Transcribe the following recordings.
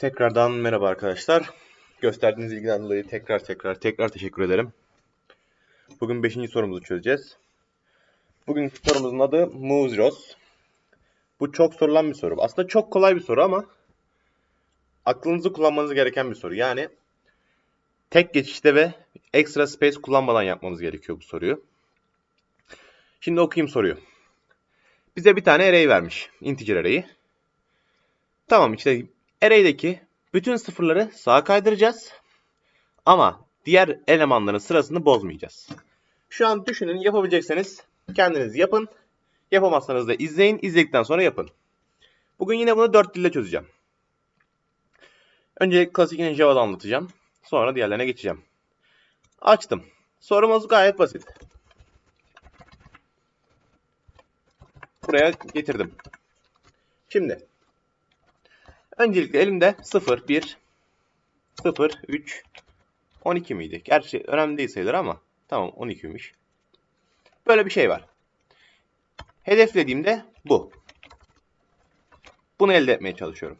Tekrardan merhaba arkadaşlar. Gösterdiğiniz ilgiden dolayı tekrar tekrar tekrar teşekkür ederim. Bugün 5. sorumuzu çözeceğiz. Bugünkü sorumuzun adı Muzros. Bu çok sorulan bir soru. Aslında çok kolay bir soru ama aklınızı kullanmanız gereken bir soru. Yani tek geçişte ve ekstra space kullanmadan yapmamız gerekiyor bu soruyu. Şimdi okuyayım soruyu. Bize bir tane array vermiş. Integer array'i. Tamam işte array'deki bütün sıfırları sağa kaydıracağız. Ama diğer elemanların sırasını bozmayacağız. Şu an düşünün yapabilecekseniz kendiniz yapın. Yapamazsanız da izleyin. İzledikten sonra yapın. Bugün yine bunu 4 dille çözeceğim. Önce klasik yine Java'da anlatacağım. Sonra diğerlerine geçeceğim. Açtım. Sorumuz gayet basit. Buraya getirdim. Şimdi öncelikle elimde 0, 1, 0, 3, 12 miydi? Gerçi önemli değil sayılır ama tamam 12'ymiş. Böyle bir şey var. Hedeflediğimde bu. Bunu elde etmeye çalışıyorum.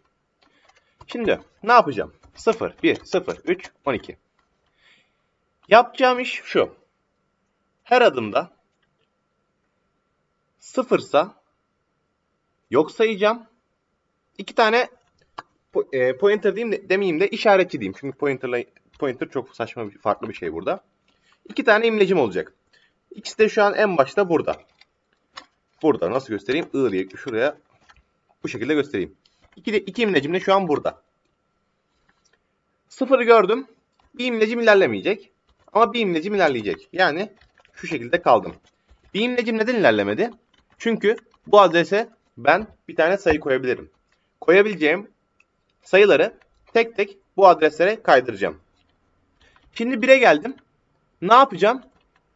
Şimdi ne yapacağım? 0, 1, 0, 3, 12. Yapacağım iş şu. Her adımda sıfırsa yok sayacağım. İki tane e, pointer diyeyim de, demeyeyim de işaretçi diyeyim. Çünkü pointerla pointer çok saçma bir farklı bir şey burada. İki tane imlecim olacak. İkisi de şu an en başta burada. Burada nasıl göstereyim? I diye şuraya bu şekilde göstereyim. İki, de, iki imlecim de şu an burada. Sıfırı gördüm. Bir imlecim ilerlemeyecek. Ama bir imlecim ilerleyecek. Yani şu şekilde kaldım. Bir imlecim neden ilerlemedi? Çünkü bu adrese ben bir tane sayı koyabilirim. Koyabileceğim sayıları tek tek bu adreslere kaydıracağım. Şimdi 1'e geldim. Ne yapacağım?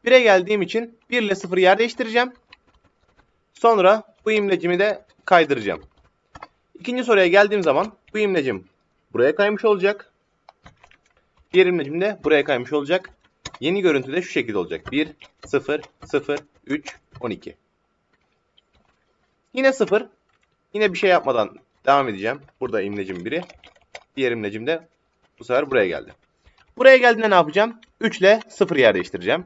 1'e geldiğim için 1 ile 0'ı yer değiştireceğim. Sonra bu imlecimi de kaydıracağım. İkinci soruya geldiğim zaman bu imlecim buraya kaymış olacak. Diğer imlecim de buraya kaymış olacak. Yeni görüntü de şu şekilde olacak. 1, 0, 0, 3, 12. Yine 0. Yine bir şey yapmadan devam edeceğim. Burada imlecim biri. Diğer imlecim de bu sefer buraya geldi. Buraya geldiğinde ne yapacağım? 3 ile 0 yer değiştireceğim.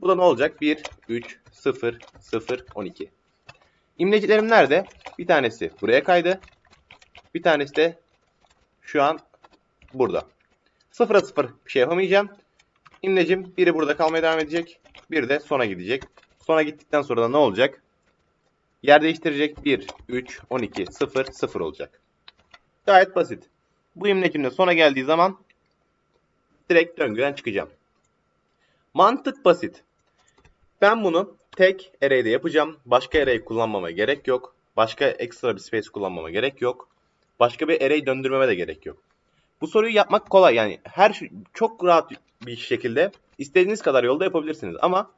Bu da ne olacak? 1, 3, 0, 0, 12. İmlecilerim nerede? Bir tanesi buraya kaydı. Bir tanesi de şu an burada. 0'a 0 bir şey yapamayacağım. İmlecim biri burada kalmaya devam edecek. Bir de sona gidecek. Sona gittikten sonra da ne olacak? Yer değiştirecek. 1, 3, 12, 0, 0 olacak. Gayet basit. Bu de sona geldiği zaman direkt döngüden çıkacağım. Mantık basit. Ben bunu tek array'de yapacağım. Başka array kullanmama gerek yok. Başka ekstra bir space kullanmama gerek yok. Başka bir array döndürmeme de gerek yok. Bu soruyu yapmak kolay. Yani her şey çok rahat bir şekilde istediğiniz kadar yolda yapabilirsiniz. Ama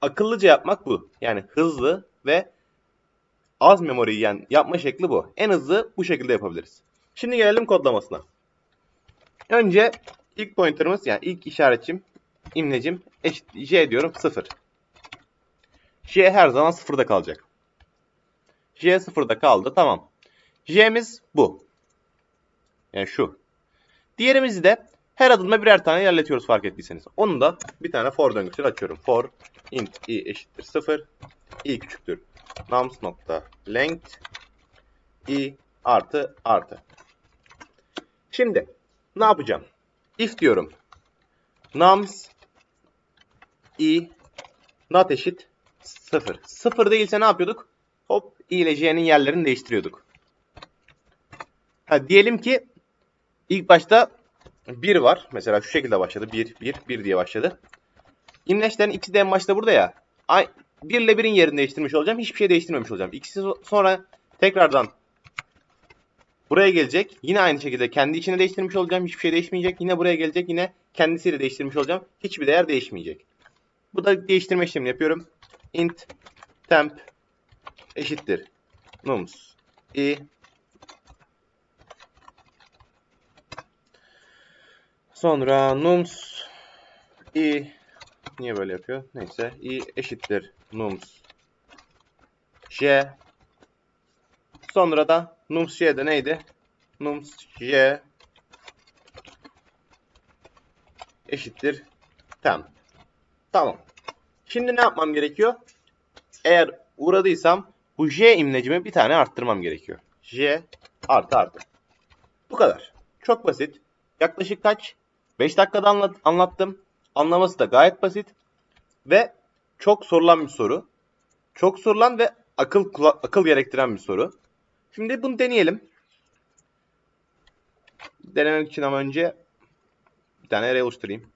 akıllıca yapmak bu. Yani hızlı ve az memori yiyen yapma şekli bu. En hızlı bu şekilde yapabiliriz. Şimdi gelelim kodlamasına. Önce ilk pointer'ımız yani ilk işaretçim, imlecim eşit j diyorum 0. j her zaman 0'da kalacak. j 0'da kaldı tamam. j'miz bu. Yani şu. Diğerimizi de her adımda birer tane ilerletiyoruz fark ettiyseniz. Onu da bir tane for döngüsüyle açıyorum. For int i eşittir 0, i küçüktür nums nokta length i artı artı. Şimdi ne yapacağım? If diyorum. Nums i not eşit 0. 0 değilse ne yapıyorduk? Hop i ile j'nin yerlerini değiştiriyorduk. Ha, diyelim ki ilk başta 1 var. Mesela şu şekilde başladı. 1, 1, 1 diye başladı. İmleçlerin ikisi de en başta burada ya. Ay, 1 ile 1'in yerini değiştirmiş olacağım. Hiçbir şey değiştirmemiş olacağım. İkisi sonra tekrardan buraya gelecek. Yine aynı şekilde kendi içine değiştirmiş olacağım. Hiçbir şey değişmeyecek. Yine buraya gelecek. Yine kendisiyle değiştirmiş olacağım. Hiçbir değer değişmeyecek. Bu da değiştirme işlemini yapıyorum. int temp eşittir nums i sonra nums i niye böyle yapıyor? Neyse i eşittir nums j sonra da nums j de neydi? nums j eşittir tem. Tamam. Şimdi ne yapmam gerekiyor? Eğer uğradıysam bu j imlecimi bir tane arttırmam gerekiyor. j artı artı. Bu kadar. Çok basit. Yaklaşık kaç? 5 dakikada anlat anlattım. Anlaması da gayet basit. Ve çok sorulan bir soru. Çok sorulan ve akıl akıl gerektiren bir soru. Şimdi bunu deneyelim. Denemek için ama önce bir tane array oluşturayım.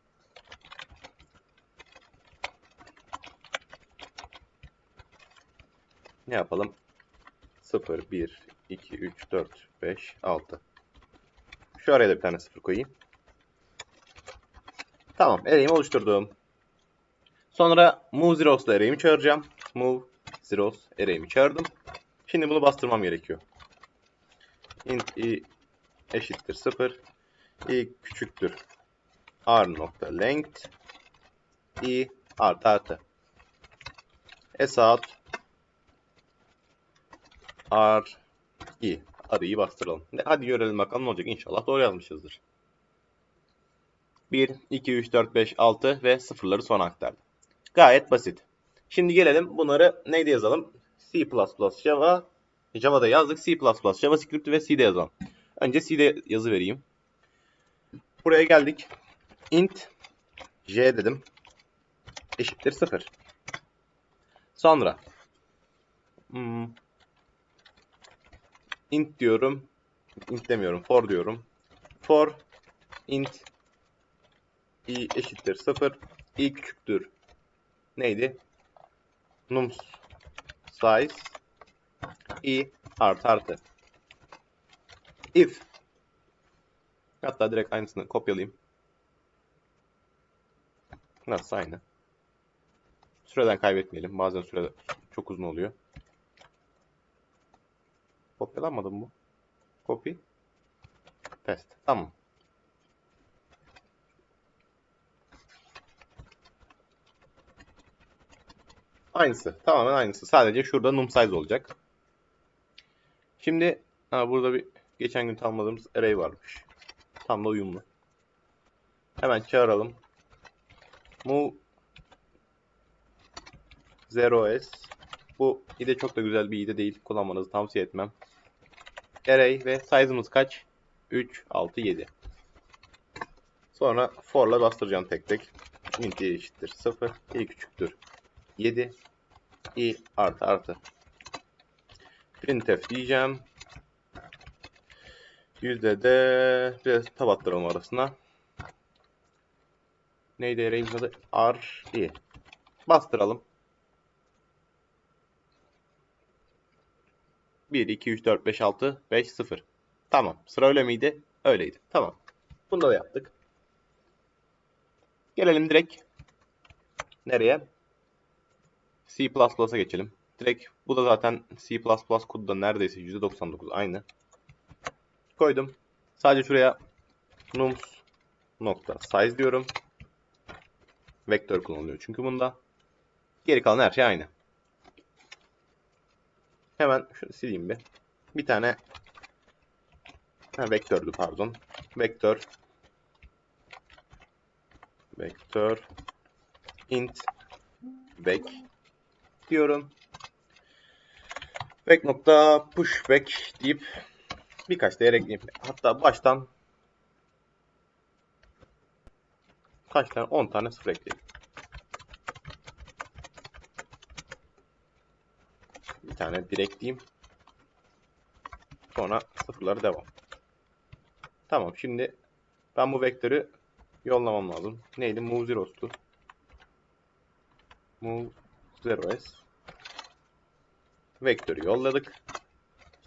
Ne yapalım? 0, 1, 2, 3, 4, 5, 6. Şu araya da bir tane 0 koyayım. Tamam, array'imi oluşturdum. Sonra move zeros ile array'imi çağıracağım. Move zeros array'imi çağırdım. Şimdi bunu bastırmam gerekiyor. int i eşittir 0. i küçüktür. r nokta length i artı artı. out r i arıyı bastıralım. Hadi görelim bakalım ne olacak. İnşallah doğru yazmışızdır. 1, 2, 3, 4, 5, 6 ve sıfırları sona aktardım. Gayet basit. Şimdi gelelim bunları neyde yazalım? C++, Java, Java'da yazdık. C++, JavaScript ve C'de yazalım. Önce C'de yazı vereyim. Buraya geldik. int j dedim. Eşittir 0. Sonra hmm, int diyorum. int demiyorum. For diyorum. For int i eşittir 0. i küçüktür. Neydi? nums size i artı artı. If hatta direkt aynısını kopyalayayım. Nasıl aynı. Süreden kaybetmeyelim. Bazen süre çok uzun oluyor. Kopyalanmadı mı bu? Copy. Paste. Tamam. Aynısı. Tamamen aynısı. Sadece şurada num size olacak. Şimdi ha, burada bir geçen gün tanımladığımız array varmış. Tam da uyumlu. Hemen çağıralım. Move 0s Bu ide çok da güzel bir ide değil. Kullanmanızı tavsiye etmem. Array ve size'ımız kaç? 3, 6, 7. Sonra for'la bastıracağım tek tek. int eşittir 0, i küçüktür 7, i artı artı. Printf diyeceğim. Yüzde de biraz tab attıralım arasına. Neydi array'imizin adı? R, i. Bastıralım. 1, 2, 3, 4, 5, 6, 5, 0. Tamam. Sıra öyle miydi? Öyleydi. Tamam. Bunu da yaptık. Gelelim direkt nereye? C++'a geçelim. Direkt bu da zaten C++ kodu da neredeyse %99 aynı. Koydum. Sadece şuraya nums size diyorum. Vektör kullanılıyor çünkü bunda. Geri kalan her şey aynı. Hemen şunu sileyim bir. Bir tane ha, vektördü pardon. Vektör vektör int back diyorum. Back nokta push back deyip birkaç değer ekleyeyim. Hatta baştan kaç tane? 10 tane sıfır ekleyeyim. Bir tane direkt diyeyim. Sonra sıfırları devam. Tamam şimdi ben bu vektörü yollamam lazım. Neydi? Move zeros'tu. Move zeros. Vektörü yolladık.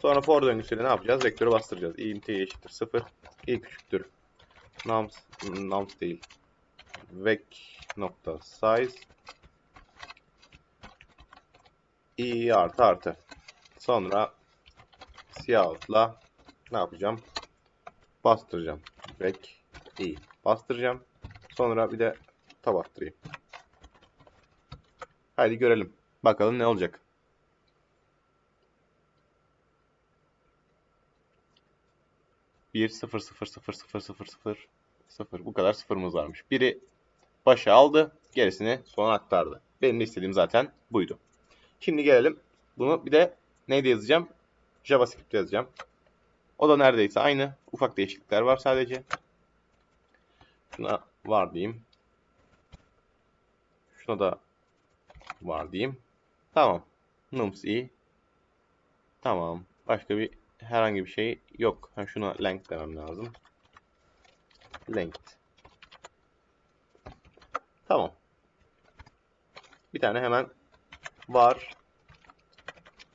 Sonra for döngüsüyle ne yapacağız? Vektörü bastıracağız. int eşittir 0. i küçüktür. nums nums değil. vec nokta size i artı artı. Sonra cout'la ne yapacağım? Bastıracağım. vec i bastıracağım. Sonra bir de tab attırayım. Haydi görelim. Bakalım ne olacak. 1 0 0 0 0 0 0 0 bu kadar sıfırımız varmış. Biri başa aldı, gerisini sona aktardı. Benim de istediğim zaten buydu. Şimdi gelelim. Bunu bir de neyde yazacağım? JavaScript'te yazacağım. O da neredeyse aynı. Ufak değişiklikler var sadece. Şuna var diyeyim. Şuna da var diyeyim. Tamam. Nums iyi. Tamam. Başka bir herhangi bir şey yok. Ha, şuna length demem lazım. Length. Tamam. Bir tane hemen var.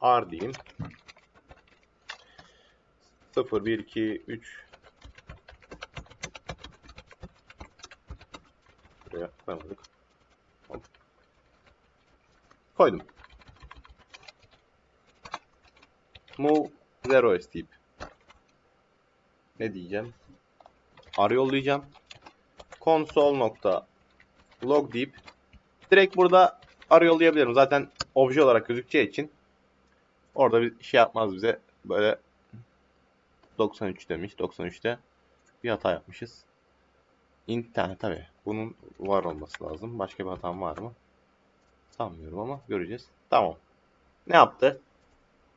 R diyeyim. 0, 1, 2, 3. Buraya koymadık. Koydum. Move zero deyip ne diyeceğim? Arı yollayacağım. Console nokta log deyip direkt burada arı yollayabilirim. Zaten obje olarak gözükeceği için orada bir şey yapmaz bize. Böyle 93 demiş. 93'te bir hata yapmışız. İnternet tabi. Bunun var olması lazım. Başka bir hatam var mı? Sanmıyorum ama göreceğiz. Tamam. Ne yaptı?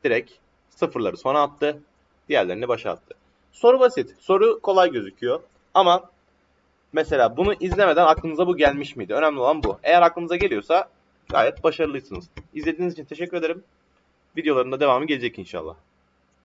Direkt sıfırları sona attı. Diğerlerini başa attı. Soru basit. Soru kolay gözüküyor. Ama mesela bunu izlemeden aklınıza bu gelmiş miydi? Önemli olan bu. Eğer aklınıza geliyorsa gayet başarılısınız. İzlediğiniz için teşekkür ederim. Videoların da devamı gelecek inşallah.